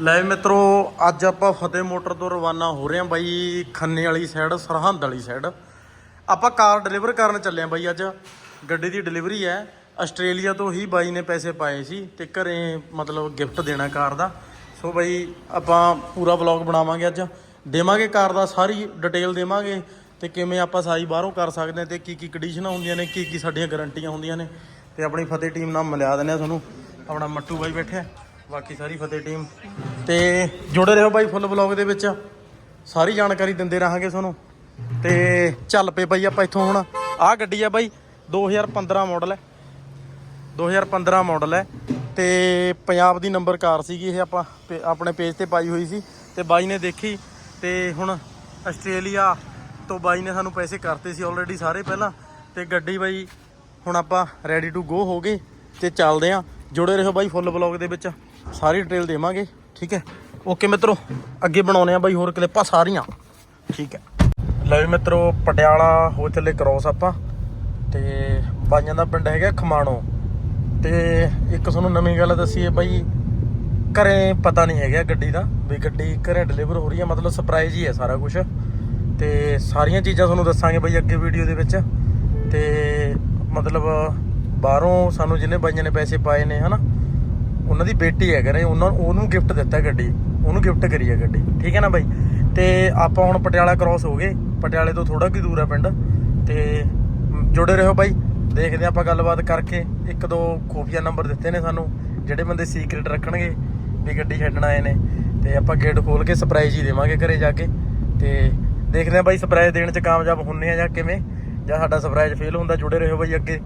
ਲੈ ਮਿੱਤਰੋ, ਅੱਜ ਆਪਾਂ ਫਤਿਹ ਮੋਟਰ ਤੋਂ ਰਵਾਨਾ ਹੋ ਰਹੇ ਹਾਂ ਬਾਈ, ਖੰਨੇ ਵਾਲੀ ਸਾਈਡ ਸਰਹੰਦ ਵਾਲੀ ਸਾਈਡ ਆਪਾਂ ਕਾਰ ਡਿਲੀਵਰ ਕਰਨ ਚੱਲੇ ਹਾਂ ਬਾਈ ਅੱਜ। ਗੱਡੀ ਦੀ ਡਿਲੀਵਰੀ ਹੈ। ਆਸਟ੍ਰੇਲੀਆ ਤੋਂ ਹੀ ਬਾਈ ਨੇ ਪੈਸੇ ਪਾਏ ਸੀ ਤੇ ਘਰੇ ਮਤਲਬ ਗਿਫਟ ਦੇਣਾ ਕਾਰ ਦਾ। ਸੋ ਬਾਈ, ਆਪਾਂ ਪੂਰਾ ਵਲੌਗ ਬਣਾਵਾਂਗੇ ਅੱਜ। ਦੇਵਾਂਗੇ ਕਾਰ ਦਾ ਸਾਰੀ ਡਿਟੇਲ ਦੇਵਾਂਗੇ ਤੇ ਕਿਵੇਂ ਆਪਾਂ ਸਾਈ ਬਾਹਰੋਂ ਕਰ ਸਕਦੇ ਹਾਂ ਤੇ ਕੀ ਕੀ ਕੰਡੀਸ਼ਨਾਂ ਹੁੰਦੀਆਂ ਨੇ, ਕੀ ਕੀ ਸਾਡੀਆਂ ਗਾਰੰਟੀਆਂ ਹੁੰਦੀਆਂ ਨੇ। ਤੇ ਆਪਣੀ ਫਤਿਹ ਟੀਮ ਨਾਲ ਮਿਲਿਆ ਦਿੰਦੇ ਆ ਤੁਹਾਨੂੰ। ਆਪਣਾ ਮੱਟੂ ਬਾਈ ਬੈਠਿਆ। ਬਾਕੀ ਸਾਰੀ ਫਤਿਹ ਟੀਮ ਤੇ ਜੁੜੇ ਰਹੋ ਬਾਈ ਫੁੱਲ ਵਲੌਗ ਦੇ ਵਿੱਚ। ਸਾਰੀ ਜਾਣਕਾਰੀ ਦਿੰਦੇ ਰਹਾਂਗੇ ਤੁਹਾਨੂੰ। ਤੇ ਚੱਲ ਪਏ ਬਾਈ ਆਪਾਂ ਇੱਥੋਂ ਹੁਣ। ਆਹ ਗੱਡੀ ਆ ਬਾਈ 2015 ਮਾਡਲ ਹੈ। 2015 ਮਾਡਲ ਹੈ। ਤੇ ਪੰਜਾਬ ਦੀ ਨੰਬਰ ਕਾਰ ਸੀਗੀ ਇਹ ਆਪਾਂ, ਪੇ- ਆਪਣੇ ਪੇਜ ਤੇ ਪਾਈ ਹੋਈ ਸੀ। ਤੇ ਬਾਈ ਨੇ ਦੇਖੀ। ਤੇ ਹੁਣ ਆਸਟ੍ਰੇਲੀਆ ਤੋਂ ਬਾਈ ਨੇ ਸਾਨੂੰ ਪੈਸੇ ਕਰਤੇ ਸੀ ਆਲਰੇਡੀ ਸਾਰੇ ਪਹਿਲਾਂ। ਤੇ ਗੱਡੀ ਬਾਈ ਹੁਣ ਆਪਾਂ ਰੈਡੀ ਟੂ ਗੋ ਹੋ ਗਏ ਤੇ ਚੱਲਦੇ ਆਂ। ਜੁੜੇ ਰਹੋ ਬਾਈ ਫੁੱਲ ਵਲੌਗ ਦੇ ਵਿੱਚ। ਸਾਰੀ ਡਿਟੇਲ ਦੇਵਾਂਗੇ, ਠੀਕ ਹੈ? ਓਕੇ ਮਿੱਤਰੋ, ਅੱਗੇ ਬਣਾਉਣੇ ਆ ਬਾਈ ਹੋਰ ਕਲਿੱਪਾਂ ਸਾਰੀਆਂ। ਠੀਕ ਹੈ। ਲੈ ਵੀ ਮਿੱਤਰੋ, ਪਟਿਆਲਾ ਹੋ ਚੱਲੇ ਕ੍ਰੋਸ ਆਪਾਂ। ਤੇ ਬਾਈਆਂ ਦਾ ਪਿੰਡ ਹੈਗਾ ਖਮਾਣੋ। ਤੇ ਇੱਕ ਤੁਹਾਨੂੰ ਨਵੀਂ ਗੱਲ ਦੱਸੀਏ ਬਾਈ, ਘਰੇ ਪਤਾ ਨਹੀਂ ਹੈਗਾ ਗੱਡੀ ਦਾ ਵੀ ਗੱਡੀ ਘਰੇ ਡਿਲੀਵਰ ਹੋ ਰਹੀ ਹੈ, ਮਤਲਬ ਸਰਪ੍ਰਾਈਜ਼ ਹੀ ਹੈ ਸਾਰਾ ਕੁਝ ਤੇ ਸਾਰੀਆਂ ਚੀਜ਼ਾਂ ਤੁਹਾਨੂੰ ਦੱਸਾਂਗੇ ਬਾਈ ਅੱਗੇ ਵੀਡੀਓ ਦੇ ਵਿੱਚ। ਤੇ ਮਤਲਬ ਬਾਹਰੋਂ ਸਾਨੂੰ ਜਿੰਨੇ ਬਾਈਆਂ ਨੇ ਪੈਸੇ ਪਾਏ ਨੇ ਹਨਾ? ਉਹਨਾਂ ਦੀ ਬੇਟੀ ਹੈ ਘਰੇ ਉਹਨਾਂ ਉਹਨੂੰ ਗਿਫਟ ਦਿੱਤਾ ਗੱਡੀ। ਉਹਨੂੰ ਗਿਫਟ ਕਰੀ ਹੈ ਗੱਡੀ। ਠੀਕ ਹੈ ਨਾ ਬਾਈ? ਤੇ ਆਪਾਂ ਹੁਣ ਪਟਿਆਲਾ ਕ੍ਰਾਸ ਹੋ ਗਏ। ਪਟਿਆਲੇ ਤੋਂ ਥੋੜਾ ਕੀ ਦੂਰ ਹੈ ਪਿੰਡ। ਤੇ ਮ, ਜੁੜੇ ਰਹੋ ਬਾਈ। ਦੇਖਦੇ ਹਾਂ ਆਪਾਂ ਗੱਲਬਾਤ ਕਰਕੇ। ਇੱਕ ਦੋ ਖੂਫੀਆ ਨੰਬਰ ਦਿੱਤੇ ਨੇ ਸਾਨੂੰ। ਜਿਹੜੇ ਬੰਦੇ ਸੀਕ੍ਰੀਟ ਰੱਖਣਗੇ ਵੀ ਗੱਡੀ ਛੱਡਣ ਆਏ ਨੇ। ਤੇ ਆਪਾਂ ਗੇਟ ਖੋਲ ਕੇ ਸਰਪ੍ਰਾਈਜ਼ ਹੀ ਦੇਵਾਂਗੇ ਘਰੇ ਜਾ ਕੇ। ਤੇ ਦੇਖਦੇ ਹਾਂ ਬਾਈ ਸਰਪ੍ਰਾਈਜ਼ ਦੇਣ ਚ ਕਾਮਯਾਬ ਹੁੰਨੇ ਆ ਜਾਂ ਕਿਵੇਂ? ਜਾਂ ਸਾਡਾ ਸਰਪ੍ਰਾਈਜ਼ ਫੇਲ ਹੁੰਦਾ ਜੁੜੇ ਰਹੋ ਬਾਈ ਅੱਗੇ।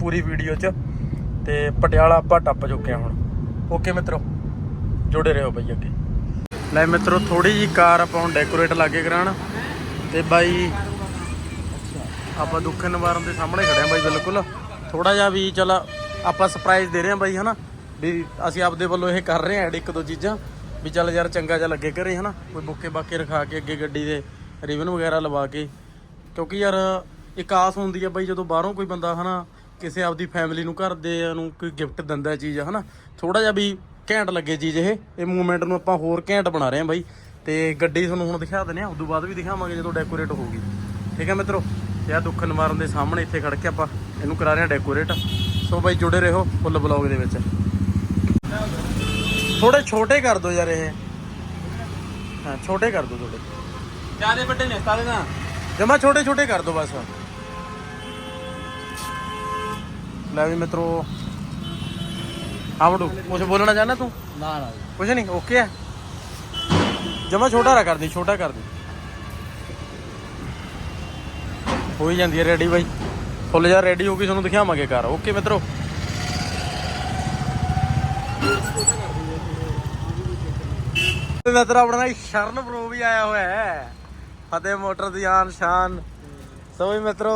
ਪੂਰੀ ਵੀਡੀਓ 'ਚ ਤੇ ਪਟਿਆਲਾ ਆਪਾਂ ਟੱਪ ਚੁੱਕੇ ਹਾਂ ਹੁਣ। ਓਕੇ ਮਿੱਤਰੋ, ਜੁੜੇ ਰਹੋ ਬਾਈ ਅੱਗੇ। ਲੈ ਮਿੱਤਰੋ ਥੋੜੀ ਜੀ ਕਾਰ ਆਪਾਂ ਹੁਣ ਡੈਕੋਰੇਟ ਲਾਗੇ ਕਰਾਣ ਤੇ ਬਾਈ, ਆਪਾਂ ਦੁੱਖ ਨਿਵਾਰਨ ਦੇ ਸਾਹਮਣੇ ਖੜੇ ਆ ਬਾਈ ਬਿਲਕੁਲ। ਥੋੜਾ ਜਿਹਾ ਵੀ ਚਲ, ਆਪਾਂ ਸਰਪ੍ਰਾਈਜ਼ ਦੇ ਰਹੇ ਆ ਬਾਈ, ਹਨਾ? ਵੀ ਅਸੀਂ ਆਪਦੇ ਵੱਲੋਂ ਇਹ ਕਰ ਰਹੇ ਆ ਐਡ ਇੱਕ ਦੋ ਚੀਜ਼ਾਂ। ਵੀ ਚੱਲ ਯਾਰ ਚੰਗਾ ਜਿਹਾ ਲੱਗੇ ਘਰੇ, ਹਨਾ? ਕੋਈ ਬੁੱਕੇ ਬਾਕੇ ਰਖਾ ਕੇ, ਅੱਗੇ ਗੱਡੀ ਦੇ ਰਿਬਨ ਵਗੈਰਾ ਲਵਾ ਕੇ। ਕਿਉਂਕਿ ਯਾਰ, ਇੱਕ ਆਸ ਹੁੰਦੀ ਆ ਬਾਈ, ਜਦੋਂ ਬਾਹਰੋਂ ਕੋਈ ਬੰਦਾ, ਹਨਾ ਕਿਸੇ ਆਪਦੀ ਫੈਮਿਲੀ ਨੂੰ ਘਰ ਦੇ ਨੂੰ ਕੋਈ ਗਿਫਟ ਦਿੰਦਾ ਹੈ ਚੀਜ਼ ਹਨਾ? ਥੋੜਾ ਜਿਹਾ ਵੀ ਘੈਂਟ ਲੱਗੇ ਚੀਜ਼ ਇਹ। ਇਹ ਮੂਵਮੈਂਟ ਨੂੰ ਆਪਾਂ ਹੋਰ ਘੈਂਟ ਬਣਾ ਰਹੇ ਆ ਬਾਈ। ਤੇ ਗੱਡੀ ਤੁਹਾਨੂੰ ਹੁਣ ਦਿਖਾ ਦਿੰਦੇ ਆ ਉਦੋਂ ਬਾਅਦ ਵੀ ਦਿਖਾਵਾਂਗੇ ਜਦੋਂ ਡੈਕੋਰੇਟ ਹੋਊਗੀ। ਠੀਕ ਹੈ ਮਿੱਤਰੋ? ਆ ਦੁੱਖ ਨਿਵਾਰਨ ਦੇ ਸਾਹਮਣੇ ਇੱਥੇ ਖੜ ਕੇ ਆਪਾਂ ਇਹਨੂੰ ਕਰਾ ਰਹੇ ਆ ਡੈਕੋਰੇਟ ਸੋ ਬਾਈ ਜੁੜੇ ਰਹੋ ਫੁੱਲ ਬਲੌਗ ਦੇ ਵਿੱਚ। ਥੋੜੇ ਛੋਟੇ ਕਰ ਦਿਓ ਯਾਰ ਇਹ। ਹਾਂ ਛੋਟੇ ਕਰ ਦਿਓ ਥੋੜੇ ਜਿਆਦੇ ਵੱਡੇ ਨੇ ਸਾਰੇ ਨਾ। ਜਮਾ ਛੋਟੇ ਛੋਟੇ ਕਰ ਦਿਓ ਬਸ। ਲੈ ਵੀ ਮਿੱਤਰੋ। ਹਾਂ ਬੜੂ ਕੁਝ ਬੋਲਣਾ ਚਾਹਨਾ ਤੂੰ? ਨਾ ਨਾ ਕੁਝ ਨਹੀਂ ਓਕੇ ਹੈ ਜਮਾ ਛੋਟਾ ਰਾ ਕਰ ਦੀ ਛੋਟਾ ਕਰ ਦੀ। ਹੋ ਹੀ ਜਾਂਦੀ ਹੈ ਰੈਡੀ ਬਾਈ। ਫੁੱਲ ਯਾਰ ਰੈਡੀ ਹੋ ਗਈ ਤੁਹਾਨੂੰ ਦਿਖਾਵਾਂਗੇ ਕਾਰ ਓਕੇ ਮਿੱਤਰੋ। ਤੇ ਮਿੱਤਰ ਆਪਣਾ ਸ਼ਰਨ ਬ్రో ਵੀ ਆਇਆ ਹੋਇਆ ਹੈ। ਫਤਿਹ ਮੋਟਰ ਦੀ ਆਨ ਸ਼ਾਨ ਸੋ ਵੀ ਮਿੱਤਰੋ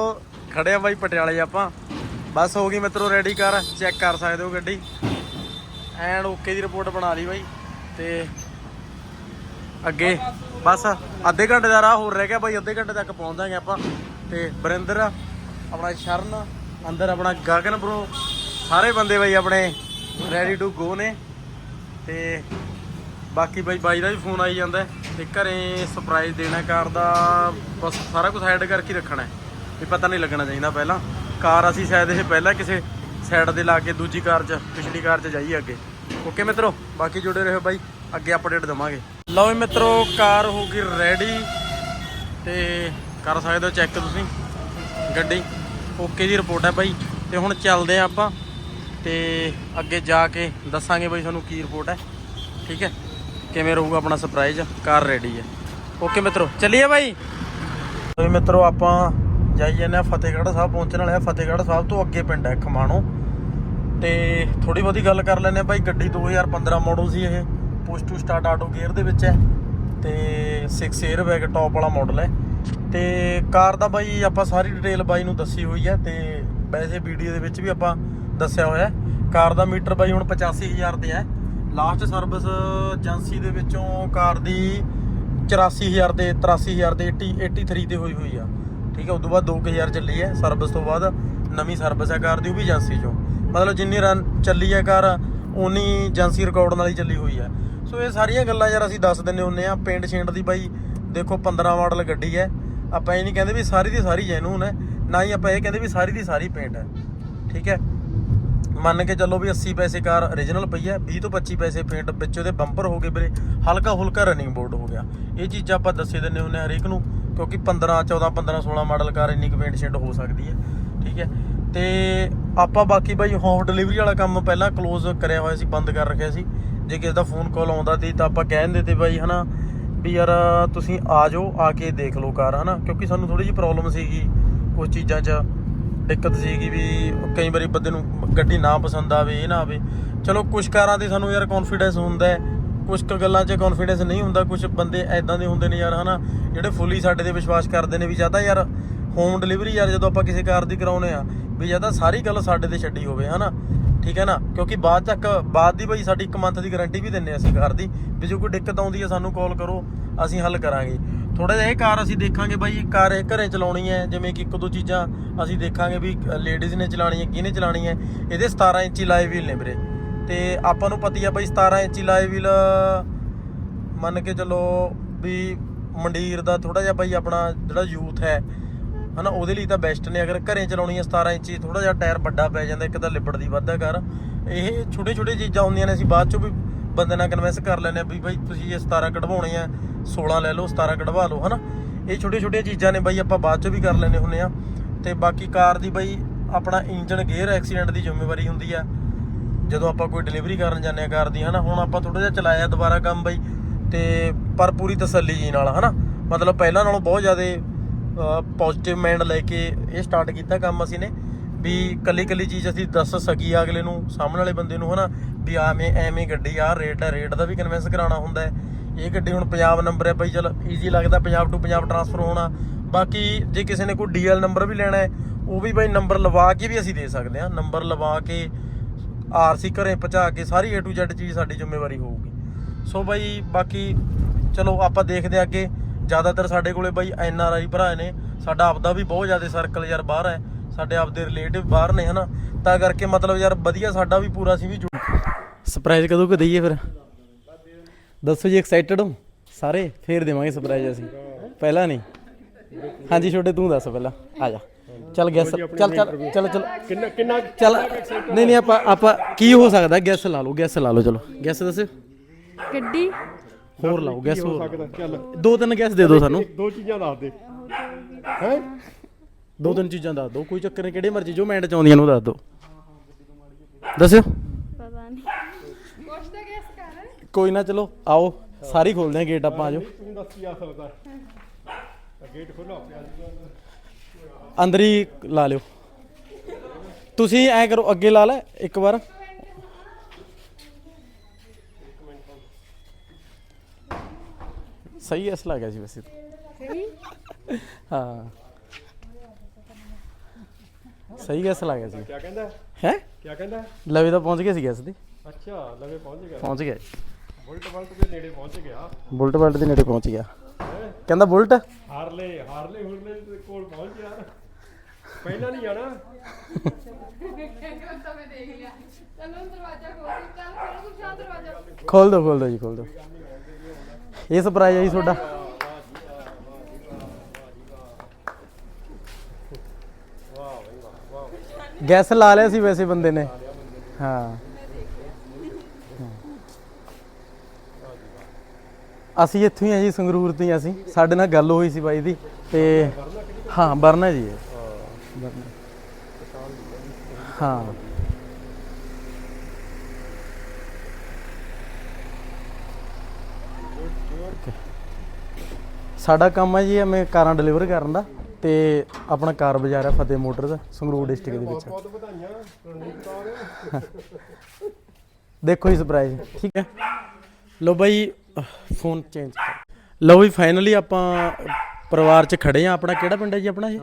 ਖੜੇ ਆ ਬਾਈ ਪਟਿਆਲੇ ਆਪਾਂ। ਬਸ ਹੋ ਗਈ ਮਿੱਤਰੋ ਰੈਡੀ ਕਰ ਚੈੱਕ ਕਰ ਸਕਦੇ ਹੋ ਗੱਡੀ। ਐਂਡ ਓਕੇ ਦੀ ਰਿਪੋਰਟ ਬਣਾ ਲਈ ਬਾਈ। ਤੇ ਅੱਗੇ, ਬਸ ਅੱਧੇ ਘੰਟੇ ਦਾ ਰਾਹ ਹੋਰ ਰਹਿ ਗਿਆ ਬਾਈ, ਅੱਧੇ ਘੰਟੇ ਤੱਕ ਪਹੁੰਚ ਜਾਾਂਗੇ ਆਪਾਂ। ਤੇ ਬਰਿੰਦਰ ਆਪਣਾ ਸ਼ਰਨ, ਅੰਦਰ ਆਪਣਾ ਗਗਨ ਬ్రో ਸਾਰੇ ਬੰਦੇ ਬਾਈ ਆਪਣੇ ਰੈਡੀ ਟੂ ਗੋ ਨੇ। ਤੇ ਬਾਕੀ ਬਾਈ ਬਾਈ ਦਾ ਵੀ ਫੋਨ ਆਈ ਜਾਂਦਾ। ਹੈ ਤੇ ਘਰੇ ਸਰਪ੍ਰਾਈਜ਼ ਦੇਣਾ ਕਾਰ ਦਾ, ਬਸ ਸਾਰਾ ਕੁਝ ਸਾਈਡ ਕਰਕੇ ਰੱਖਣਾ ਹੈ। ਵੀ ਪਤਾ ਨਹੀਂ ਲੱਗਣਾ ਚਾਹੀਦਾ ਪਹਿਲਾਂ। ਕਾਰ ਅਸੀਂ ਸ਼ਾਇਦ ਇਹ ਪਹਿਲਾਂ ਕਿਸੇ ਸਾਈਡ ਦੇ ਲਾ ਕੇ ਦੂਜੀ ਕਾਰ 'ਚ, ਪਿਛਲੀ ਕਾਰ 'ਚ ਜਾਈਏ ਅੱਗੇ। ਓਕੇ ਮਿੱਤਰੋ, ਬਾਕੀ ਜੁੜੇ ਰਹੋ ਬਾਈ, ਅੱਗੇ ਅਪਡੇਟ ਦਵਾਂਗੇ। ਲਓ ਵੀ ਮਿੱਤਰੋ, ਕਾਰ ਹੋ ਗਈ ਰੈਡੀ ਤੇ ਕਰ ਸਕਦੇ ਹੋ ਚੈੱਕ ਤੁਸੀਂ। ਗੱਡੀ ਓਕੇ ਦੀ ਰਿਪੋਰਟ ਹੈ ਬਾਈ। ਤੇ ਹੁਣ ਚੱਲਦੇ ਆ ਆਪਾਂ ਤੇ ਅੱਗੇ ਜਾ ਕੇ ਦੱਸਾਂਗੇ ਬਾਈ ਤੁਹਾਨੂੰ ਕੀ ਰਿਪੋਰਟ ਹੈ। ਠੀਕ ਹੈ? ਕਿਵੇਂ ਰਹੂਗਾ ਆਪਣਾ ਸਰਪ੍ਰਾਈਜ਼ ਕਾਰ ਰੈਡੀ ਹੈ। ਓਕੇ ਮਿੱਤਰੋ, ਚੱਲੀਏ ਬਾਈ। ਵੀ ਮਿੱਤਰੋ, ਆਪਾਂ ਜਾਈ ਜਾਂਦੇ ਆ, ਫਤਿਹਗੜ੍ਹ ਸਾਹਿਬ ਪਹੁੰਚਣ ਵਾਲੇ ਆ। ਫਤਿਹਗੜ੍ਹ ਸਾਹਿਬ ਤੋਂ ਅੱਗੇ ਪਿੰਡ ਹੈ ਖਮਾਣੋ ਤੇ ਥੋੜੀ ਬਹੁਤੀ ਗੱਲ ਕਰ ਲੈਨੇ ਆ ਬਾਈ, ਗੱਡੀ 2015 ਮਾਡਲ ਸੀ ਇਹ। Push to start auto gear ਦੇ ਵਿੱਚ ਹੈ। ਤੇ 6 에ਅਰ ਬੈਗ ਟੌਪ ਵਾਲਾ ਮਾਡਲ ਹੈ। ਤੇ ਕਾਰ ਦਾ ਬਾਈ, ਆਪਾਂ ਸਾਰੀ ਡਿਟੇਲ ਬਾਈ ਨੂੰ ਦੱਸੀ ਹੋਈ ਹੈ। ਤੇ ਵੈਸੇ ਵੀਡੀਓ ਦੇ ਵਿੱਚ ਵੀ ਆਪਾਂ ਦੱਸਿਆ ਹੋਇਆ ਹੈ। ਕਾਰ ਦਾ ਮੀਟਰ ਬਾਈ ਹੁਣ 85000 ਤੇ ਹੈ। ਲਾਸਟ ਸਰਵਿਸ ਏਜੰਸੀ ਦੇ ਵਿੱਚੋਂ ਕਾਰ ਦੀ 84000 ਤੇ 83000 ਤੇ 80 83 ਤੇ ਹੋਈ ਹੋਈ ਆ। ਠੀਕ ਹੈ, ਉਦੋਂ ਬਾਅਦ 2000 ਚੱਲੀ ਹੈ ਸਰਵਿਸ ਤੋਂ ਬਾਅਦ, ਨਵੀਂ ਸਰਵਿਸ ਹੈ ਕਾਰ ਦੀ, ਉਹ ਵੀ ਏਜੰਸੀ ਚੋਂ। ਮਤਲਬ ਜਿੰਨੀ ਰਨ ਚੱਲੀ ਹੈ ਕਾਰ ਉਨੀ ਏਜੰਸੀ ਰਿਕਾਰਡ ਨਾਲ ਹੀ ਚੱਲੀ ਹੋਈ ਹੈ। ਸੋ ਇਹ ਸਾਰੀਆਂ ਗੱਲਾਂ ਯਾਰ ਅਸੀਂ ਦੱਸ ਦਿੰਨੇ ਹੁੰਨੇ ਆ ਪੇਂਟ ਸ਼ੇਂਟ ਦੀ ਬਾਈ, ਦੇਖੋ 15 ਮਾਡਲ ਗੱਡੀ ਹੈ। ਆਪਾਂ ਇਹ ਨਹੀਂ ਕਹਿੰਦੇ ਵੀ ਸਾਰੀ ਦੀ ਸਾਰੀ ਜੈਨੂਨ ਹੈ, ਨਾ ਹੀ ਆਪਾਂ ਇਹ ਕਹਿੰਦੇ ਵੀ ਸਾਰੀ ਦੀ ਸਾਰੀ ਪੇਂਟ ਹੈ। ਠੀਕ ਹੈ? ਮੰਨ ਕੇ ਚੱਲੋ ਵੀ 80 ਪੈਸੇ ਕਾਰ origignal ਪਈ ਹੈ 20 ਤੋਂ 25 ਪੈਸੇ ਪੇਂਟ ਵਿੱਚ ਉਹਦੇ ਬੰਪਰ ਹੋ ਗਏ ਵੀਰੇ ਹਲਕਾ ਹੁਲਕਾ ਰਨਿੰਗ ਬੋਰਡ ਹੋ ਗਿਆ। ਇਹ ਚੀਜ਼ਾਂ ਆਪਾਂ ਦੱਸੇ ਦਿੰਨੇ ਹੁੰਨੇ ਹਰੇਕ ਨੂੰ। ਕਿਉਂਕਿ 15 14 15 16 ਮਾਡਲ ਕਾਰ ਇੰਨੀ ਕੁ ਪੇਂਟ ਸ਼ੇਡ ਹੋ ਸਕਦੀ ਹੈ, ਠੀਕ ਹੈ। ਤੇ ਆਪਾਂ ਬਾਕੀ ਬਾਈ ਹੋਮ ਡਿਲੀਵਰੀ ਵਾਲਾ ਕੰਮ ਪਹਿਲਾਂ ক্লোਜ਼ ਕਰਿਆ ਹੋਇਆ ਸੀ, ਬੰਦ ਕਰ ਰੱਖਿਆ ਸੀ। ਜੇ ਕਿਸੇ ਦਾ ਫੋਨ ਕਾਲ ਆਉਂਦਾ ਸੀ ਤਾਂ ਆਪਾਂ ਕਹਿ ਦਿੰਦੇ ਤੇ ਬਾਈ, ਹਨਾ, ਵੀ ਯਾਰ ਤੁਸੀਂ ਆ ਜਾਓ, ਆ ਕੇ ਦੇਖ ਲਓ ਕਾਰ, ਹਨਾ। ਕਿਉਂਕਿ ਸਾਨੂੰ ਥੋੜੀ ਜਿਹੀ ਪ੍ਰੋਬਲਮ ਸੀਗੀ ਕੁਝ ਚੀਜ਼ਾਂ 'ਚ। ਦਿੱਕਤ ਸੀਗੀ ਵੀ ਕਈ ਵਾਰੀ ਬੰਦੇ ਨੂੰ ਗੱਡੀ ਨਾ ਪਸੰਦ ਆਵੇ, ਇਹ ਨਾ ਆਵੇ। ਚਲੋ ਕੁਝ ਕਾਰਾਂ ਤੇ ਸਾਨੂੰ ਯਾਰ ਕੌਨਫੀਡੈਂਸ ਹੁੰਦਾ ਕੁਝ ਕੁ ਗੱਲਾਂ 'ਚ ਕੌਨਫੀਡੈਂਸ ਨਹੀਂ ਹੁੰਦਾ ਕੁਝ ਬੰਦੇ ਐਦਾਂ ਦੇ ਹੁੰਦੇ ਨੇ ਯਾਰ, ਹਨਾ? ਜਿਹੜੇ ਫੁੱਲੀ ਸਾਡੇ ਤੇ ਵਿਸ਼ਵਾਸ ਕਰਦੇ ਨੇ ਵੀ ਜ਼ਿਆਦਾ ਯਾਰ ਹੋਮ ਡਿਲੀਵਰੀ ਯਾਰ, ਜਦੋਂ ਆਪਾਂ ਕਿਸੇ ਕਾਰ ਦੀ ਕਰਾਉਨੇ ਆ ਵੀ ਜ਼ਿਆਦਾ ਸਾਰੀ ਗੱਲ ਸਾਡੇ ਤੇ ਛੱਡੀ ਹੋਵੇ, ਹਨਾ? ਠੀਕ ਹੈ ਨਾ? ਕਿਉਂਕਿ ਬਾਅਦ ਤੱਕ, ਬਾਅਦ ਦੀ ਬਈ ਸਾਡੀ ਇੱਕ ਮੰਥ ਦੀ ਗਾਰੰਟੀ ਵੀ ਦਿੰਨੇ ਅਸੀਂ ਕਾਰ ਦੀ, ਵੀ ਜੇ ਕੋਈ ਦਿੱਕਤ ਆਉਂਦੀ ਹੈ ਸਾਨੂੰ ਕਾਲ ਕਰੋ, ਅਸੀਂ ਹੱਲ ਕਰਾਂਗੇ। ਥੋੜਾ ਜਿਹਾ ਇਹ ਕਾਰ ਅਸੀਂ ਦੇਖਾਂਗੇ ਬਾਈ, ਕਾਰ ਇਹ ਘਰੇ ਚਲਾਉਣੀ ਹੈ, ਜਿਵੇਂ ਕਿ ਇੱਕ ਦੋ ਚੀਜ਼ਾਂ ਅਸੀਂ ਦੇਖਾਂਗੇ ਵੀ ਲੇਡੀਜ਼ ਨੇ ਚਲਾਣੀ ਹੈ ਕਿਹਨੇ ਚਲਾਣੀ ਹੈ ਇਹਦੇ 17 ਇੰਚੀ ਲਾਈਵ ਵੀਲ ਨੇ ਵੀਰੇ। ਤੇ ਆਪਾਂ ਨੂੰ ਪਤੀ ਆ ਬਈ 17 ਇੰਚੀ ਲਾਈਵ ਵੀਲ, ਮੰਨ ਕੇ ਚੱਲੋ ਵੀ ਮੰਡੀਰ ਦਾ ਥੋੜਾ ਜਿਹਾ ਬਈ ਆਪਣਾ ਜਿਹੜਾ ਯੂਥ ਹੈ, ਹਨਾ, ਉਹਦੇ ਲਈ ਤਾਂ ਬੈਸਟ ਨੇ। ਅਗਰ ਘਰੇ ਚਲਾਉਣੀ ਹੈ 17 ਇੰਚੀ ਥੋੜਾ ਜਿਹਾ ਟਾਇਰ ਵੱਡਾ ਪੈ ਜਾਂਦਾ, ਇੱਕ ਤਾਂ ਲਿਬੜਦੀ ਵੱਧਾ ਕਰ ਇਹ ਛੋਟੇ ਛੋਟੇ ਚੀਜ਼ਾਂ ਹੁੰਦੀਆਂ ਨੇ, ਅਸੀਂ ਬਾਅਦ ਚੋਂ ਵੀ ਬੰਦੇ ਨਾਲ ਕਨਵਿੰਸ ਕਰ ਲੈਂਦੇ ਆ ਵੀ ਬਈ ਤੁਸੀਂ ਇਹ 17 ਕਢਵਾਉਣੇ ਆ 16 ਲੈ ਲਓ 17 ਕਢਵਾ ਲਓ, ਹਨਾ। ਇਹ ਛੋਟੇ ਛੋਟੀਆਂ ਚੀਜ਼ਾਂ ਨੇ ਬਈ, ਆਪਾਂ ਬਾਅਦ ਚੋਂ ਵੀ ਕਰ ਲੈਂਦੇ ਹੁੰਨੇ ਆ। ਤੇ ਬਾਕੀ ਕਾਰ ਦੀ ਬਈ ਆਪਣਾ ਇੰਜਨ ਗੇਅਰ ਐਕਸੀਡੈਂਟ ਦੀ ਜ਼ਿੰਮੇਵਾਰੀ ਹੁੰਦੀ ਆ। ਜਦੋਂ ਆਪਾਂ ਕੋਈ ਡਿਲੀਵਰੀ ਕਰਨ ਜਾਂਦੇ ਆ ਕਾਰ ਦੀ, ਹਨਾ, ਹੁਣ ਆਪਾਂ ਥੋੜਾ ਜਿਹਾ ਚਲਾਇਆ ਦੁਬਾਰਾ ਕੰਮ ਬਾਈ, ਤੇ ਪਰ ਪੂਰੀ ਤਸੱਲੀ ਜੀ ਨਾਲ, ਹਨਾ। ਮਤਲਬ ਪਹਿਲਾਂ ਨਾਲੋਂ ਬਹੁਤ ਜ਼ਿਆਦਾ ਪੋਜ਼ਿਟਿਵ ਮਾਈਂਡ ਲੈ ਕੇ ਇਹ ਸਟਾਰਟ ਕੀਤਾ ਕੰਮ ਅਸੀਂ ਨੇ, ਵੀ ਕੱਲੀ ਕੱਲੀ ਚੀਜ਼ ਅਸੀਂ ਦੱਸ ਸਕੀ ਅਗਲੇ ਨੂੰ, ਸਾਹਮਣੇ ਵਾਲੇ ਬੰਦੇ ਨੂੰ, ਹਨਾ, ਵੀ ਐਵੇਂ ਐਵੇਂ ਗੱਡੀ ਆ ਰੇਟ ਹੈ ਰੇਟ ਦਾ ਵੀ ਕਨਵਿੰਸ ਕਰਾਉਣਾ ਹੁੰਦਾ ਹੈ। ਇਹ ਗੱਡੀ ਹੁਣ ਪੰਜਾਬ ਨੰਬਰ ਹੈ ਬਈ, ਚਲ ਈਜ਼ੀ ਲੱਗਦਾ ਪੰਜਾਬ ਟੂ ਪੰਜਾਬ ਟਰਾਂਸਫਰ ਹੋਣਾ। ਬਾਕੀ ਜੇ ਕਿਸੇ ਨੇ ਕੋਈ ਡੀਐਲ ਨੰਬਰ ਵੀ ਲੈਣਾ ਹੈ, ਉਹ ਵੀ ਬਾਈ ਨੰਬਰ ਲਵਾ ਕੇ ਵੀ ਅਸੀਂ ਦੇ ਸਕਦੇ ਹਾਂ। ਨੰਬਰ ਲਵਾ ਕੇ ਆਰਸੀ ਘਰੇ ਪਹੁੰਚਾ ਕੇ ਸਾਰੀ A to Z ਚੀਜ਼ ਸਾਡੀ ਜ਼ਿੰਮੇਵਾਰੀ ਹੋਊਗੀ। ਸੋ ਬਾਈ, ਬਾਕੀ ਚਲੋ ਆਪਾਂ ਦੇਖਦੇ ਹਾਂ ਅੱਗੇ। ਜ਼ਿਆਦਾਤਰ ਸਾਡੇ ਕੋਲੇ ਬਾਈ ਐਨ ਆਰ ਆਈ ਭਰਾ ਨੇ। ਸਾਡਾ ਆਪਦਾ ਵੀ ਬਹੁਤ ਜ਼ਿਆਦਾ ਸਰਕਲ ਯਾਰ ਬਾਹਰ ਹੈ। ਸਾਡੇ ਆਪਦੇ ਰਿਲੇਟਿਵ ਬਾਹਰ ਨੇ, ਹਨਾ? ਤਾਂ ਕਰਕੇ ਮਤਲਬ ਯਾਰ ਵਧੀਆ ਸਾਡਾ ਵੀ ਪੂਰਾ ਸੀ ਵੀ ਸਰਪ੍ਰਾਈਜ਼ ਕਦੋਂ ਕੁ ਦਈਏ ਫਿਰ? ਦੱਸੋ ਜੀ ਐਕਸਾਈਟਡ ਹੋ? ਸਾਰੇ? ਫੇਰ ਦੇਵਾਂਗੇ ਸਰਪ੍ਰਾਈਜ਼ ਅਸੀਂ। ਪਹਿਲਾਂ ਨਹੀਂ? ਹਾਂਜੀ, ਛੋਟੇ, ਤੂੰ ਦੱਸ ਪਹਿਲਾਂ। ਆ ਜਾ। ਚੱਲ ਗੈਸ ਚੱਲ ਚੱਲ ਚੱਲ ਚੱਲ। ਕਿੰਨਾ ਕਿੰਨਾ ਚੱਲ ਨਹੀਂ ਨਹੀਂ ਆਪਾਂ ਆਪਾਂ ਕੀ ਹੋ ਸਕਦਾ? ਗੈਸ ਲਾ ਲਓ ਗੈਸ ਲਾ ਲਓ ਚਲੋ। ਗੈਸ ਦੱਸਿਓ ਗੱਡੀ। ਹੋਰ ਲਾਓ ਗੈਸ ਹੋ ਹੋਰ। ਸਕਦਾ? ਚੱਲ। ਦੋ ਤਿੰਨ ਗੈਸ ਦੇ ਦਿਓ ਸਾਨੂੰ। ਦੋ ਚੀਜ਼ਾਂ ਦੱਸ ਦੇ। ਹੈ? ਦੋ ਤਿੰਨ ਚੀਜ਼ਾਂ ਦੱਸ ਦਿਓ। ਕੋਈ ਚੱਕਰ ਨਹੀਂ ਕਿਹੜੇ ਮਰਜ਼ੀ ਜੋ ਮਾਈਂਡ ਚ ਆਉਂਦੀਆਂ ਨੇ ਉਹ ਦੱਸ ਦਿਓ। ਦੱਸਿਓ। ਪਤਾ ਨਹੀਂ। ਕੋਈ ਨਾ ਚਲੋ ਆਓ। ਸਾਰੀ ਖੋਲਦੇ ਆ ਗੇਟ ਆਪਾਂ ਆਜੋ ਦੱਸ ਕੀ ਆ ਸਕਦਾ? ਗੇਟ ਖੋਲੋ ਆਪੇ ਅੰਦਰ ਹੀ ਲਾ ਲਿਓ। ਤੁਸੀਂ ਐ ਕਰੋ ਅੱਗੇ ਲਾ ਲੈ ਇੱਕ ਵਾਰ। ਸਹੀ ਐਸ ਲੱਗ ਸੀ ਵੈਸੇ। ਹਾਂ। ਸਹੀ ਗੈਸ ਲੱਗ ਗਿਆ ਸੀ। ਕੀ ਕਹਿੰਦਾ? ਹੈ? ਕੀ ਕਹਿੰਦਾ? ਲਵੇ ਤਾਂ ਪਹੁੰਚ ਗਿਆ ਸੀ ਗੈਸ ਤੇ ਅੱਛਾ ਲਵੇ ਪਹੁੰਚ ਗਿਆ। ਪਹੁੰਚ ਗਿਆ। ਬੁਲਟ ਬਲਟ ਦੇ ਨੇੜੇ ਪਹੁੰਚ ਗਿਆ। ਬੁਲਟ ਬਲਟ ਦੇ ਨੇੜੇ ਪਹੁੰਚ ਗਿਆ। ਕਹਿੰਦਾ ਬੁਲਟ? ਹਾਰਲੇ ਹਾਰਲੇ ਹੁਰਲੇ ਦੇ ਕੋਲ ਪਹੁੰਚ ਗਿਆ ਪਹਿਲਾਂ ਨਹੀਂ ਜਾਣਾ। ਖੋਲ ਦੋ ਖੋਲ ਦੋ ਜੀ ਖੋਲ ਦੋ। ਇਹ ਸਰਪ੍ਰਾਈਜ਼ ਹੈ ਜੀ ਤੁਹਾਡਾ। ਗੈਸ ਲਾ ਲਿਆ ਸੀ ਵੈਸੇ ਬੰਦੇ ਨੇ। ਹਾਂ। ਅਸੀਂ ਇੱਥੋਂ ਹੀ ਆ ਜੀ ਸੰਗਰੂਰ ਤੋਂ ਹੀ ਅਸੀਂ। ਸਾਡੇ ਨਾਲ ਗੱਲ ਹੋਈ ਸੀ ਬਾਈ ਦੀ ਤੇ ਹਾਂ ਬਰਨਾ ਜੀ। ਹਾਂ। ਸਾਡਾ ਕੰਮ ਹੈ ਜੀ ਐਵੇਂ ਕਾਰਾਂ ਡਿਲੀਵਰ ਕਰਨ ਦਾ ਤੇ ਆਪਣਾ ਕਾਰ ਬਾਜ਼ਾਰ ਹੈ ਫਤਿਹ ਮੋਟਰਸ ਸੰਗਰੂਰ ਡਿਸਟ੍ਰਿਕਟ ਦੇ ਵਿੱਚ। ਬਹੁਤ ਵਧਾਈਆਂ ਦੇਖੋ ਜੀ ਸਰਪ੍ਰਾਈਜ਼ ਠੀਕ ਹੈ। ਲੋ ਬਾਈ ਫੋਨ ਚੇਂਜ ਲਓ ਵੀ ਫਾਈਨਲੀ ਆਪਾਂ ਪਰਿਵਾਰ ਚ ਖੜੇ ਆ। ਆਪਣਾ ਕਿਹੜਾ ਪਿੰਡ ਹੈ ਜੀ ਆਪਣਾ ਇਹ?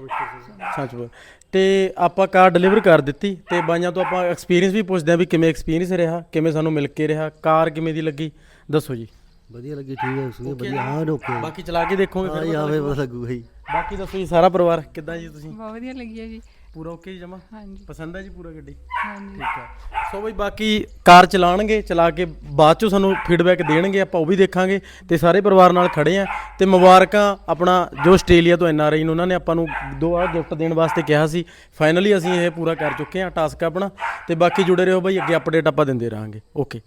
ਸੱਚਪੁਰ ਤੇ ਆਪਾਂ ਕਾਰ ਡਿਲੀਵਰ ਕਰ ਦਿੱਤੀ ਤੇ ਬਾਈਆਂ ਤੋਂ ਆਪਾਂ ਐਕਸਪੀਰੀਅੰਸ ਵੀ ਪੁੱਛਦੇ ਆ ਵੀ ਕਿਵੇਂ ਐਕਸਪੀਰੀਅੰਸ ਰਿਹਾ ਕਿਵੇਂ ਸਾਨੂੰ ਮਿਲ ਕੇ ਰਿਹਾ ਕਾਰ ਕਿਵੇਂ ਦੀ ਲੱਗੀ? ਦੱਸੋ ਜੀ। ਵਧੀਆ ਲੱਗੀ ਠੀਕ ਹੈ ਸੁਣੀ ਵਧੀਆ ਹਾਂ ਓਕੇ ਬਾਕੀ ਚਲਾ ਕੇ ਦੇਖੋਗੇ ਫਿਰ ਆਵੇ। ਪਤਾ ਲੱਗੂਗਾ ਜੀ। ਬਾਕੀ ਦੱਸੋ ਜੀ ਸਾਰਾ ਪਰਿਵਾਰ ਕਿੱਦਾਂ ਜੀ ਤੁਸੀਂ? ਬਹੁਤ ਵਧੀਆ ਲੱਗੀ ਹੈ ਜੀ। ਪੂਰਾ ਓਕੇ ਜੀ ਜਮਾ? ਹਾਂਜੀ। ਪਸੰਦ ਹੈ ਜੀ ਪੂਰਾ ਗੱਡੀ? ਹਾਂਜੀ। ਠੀਕ ਹੈ ਸੋ ਬਈ ਬਾਕੀ ਕਾਰ ਚਲਾਣਗੇ ਚਲਾ ਕੇ ਬਾਅਦ ਚੋਂ ਸਾਨੂੰ ਫੀਡਬੈਕ ਦੇਣਗੇ ਆਪਾਂ ਉਹ ਵੀ ਦੇਖਾਂਗੇ ਤੇ ਸਾਰੇ ਪਰਿਵਾਰ ਨਾਲ ਖੜੇ ਆ। ਤੇ ਮੁਬਾਰਕਾਂ ਆਪਣਾ ਜੋ ਆਸਟ੍ਰੇਲੀਆ ਤੋਂ ਐਨ ਆਰ ਆਈ ਨੂੰ ਉਹਨਾਂ ਨੇ ਆਪਾਂ ਨੂੰ ਦੋ ਆ ਗਿਫਟ ਦੇਣ ਵਾਸਤੇ ਕਿਹਾ ਸੀ। ਫਾਈਨਲੀ ਅਸੀਂ ਇਹ ਪੂਰਾ ਕਰ ਚੁੱਕੇ ਆ ਟਾਸਕ ਆਪਣਾ। ਤੇ ਬਾਕੀ ਜੁੜੇ ਰਹੋ ਬਈ ਅੱਗੇ ਅਪਡੇਟ ਆਪਾਂ ਦਿੰਦੇ ਰਹਾਂਗੇ। ਓਕੇ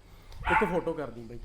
ਇੱਕ ਫੋਟੋ ਕਰ ਦੀ ਬਈ।